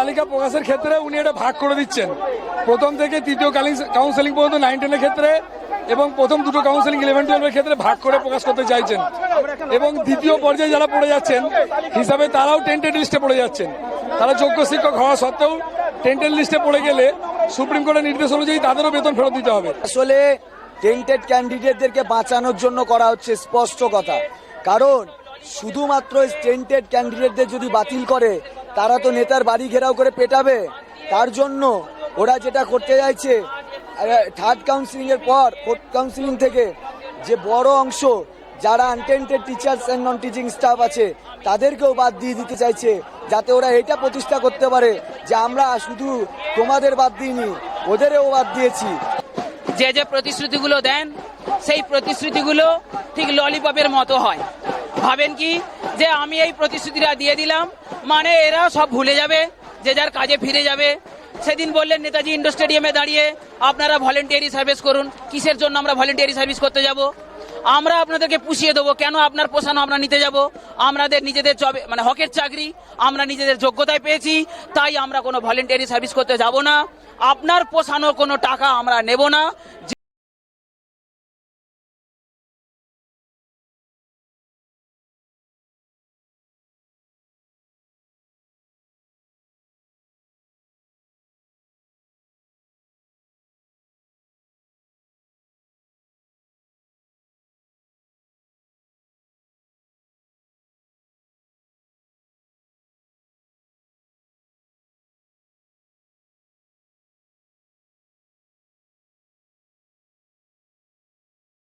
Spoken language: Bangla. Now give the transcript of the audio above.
তালিকা প্রকাশের ক্ষেত্রে উনি এটা ভাগ করে দিচ্ছেন। প্রথম থেকে তৃতীয় কাউন্সেলিং পর্যন্ত নাইন টেনের ক্ষেত্রে এবং প্রথম দুটো কাউন্সেলিং ইলেভেন টুয়েলভের ক্ষেত্রে ভাগ করে প্রকাশ করতে চাইছেন। এবং দ্বিতীয় পর্যায়ে যারা পড়ে যাচ্ছেন, হিসাবে তারাও টেন্টেড লিস্টে পড়ে যাচ্ছেন। তারা যোগ্য শিক্ষক হওয়া সত্ত্বেও টেন্টেড লিস্টে পড়ে গেলে সুপ্রিম কোর্টের নির্দেশ অনুযায়ী তাদেরও বেতন ফেরত দিতে হবে। আসলে টেন্টেড ক্যান্ডিডেটদেরকে বাঁচানোর জন্য করা হচ্ছে স্পষ্ট কথা। কারণ শুধুমাত্র টেন্টেড ক্যান্ডিডেটদের যদি বাতিল করে তারা তো নেতার বাড়ি ঘেরাও করে পেটাবে। তার জন্য ওরা যেটা করতে চাইছে থার্ড কাউন্সিলিং এর পর ফোর্থ কাউন্সিলিং থেকে যে বড় অংশ যারা untainted teachers and non teaching staff আছে, তাদেরকেও বাদ দিয়ে দিতে চাইছে, যাতে ওরা এটা প্রতিষ্ঠা করতে পারে যে আমরা শুধু তোমাদের বাদ দিইনি, ওদেরও বাদ দিয়েছি। যে যে প্রতিশ্রুতিগুলো দেন, সেই প্রতিশ্রুতিগুলো ঠিক ললিপপের মতো হয়। ভাবেন কি? যে আমি এই প্রতিশ্রুতিটা দিয়ে দিলাম। মানে এরা সব ভুলে যাবে, যে যার কাজে ফিরে যাবে। সেদিন বললেন নেতাজি, ইন্ডোর স্টেডিয়ামে দাঁড়িয়ে আপনারা ভলেন্টিয়ারি সার্ভিস করুন। কিসের জন্য আমরা ভলেন্টিয়ারি সার্ভিস করতে যাব? আমরা আপনাদেরকে পুষিয়ে দেবো, কেন আপনার পোষানো আমরা নিতে যাব? আমাদের নিজেদের জবে মানে হকের চাকরি, আমরা নিজেদের যোগ্যতায় পেয়েছি, তাই আমরা কোনো ভলেন্টিয়ারি সার্ভিস করতে যাব না। আপনার পোষানো কোনো টাকা আমরা নেব না।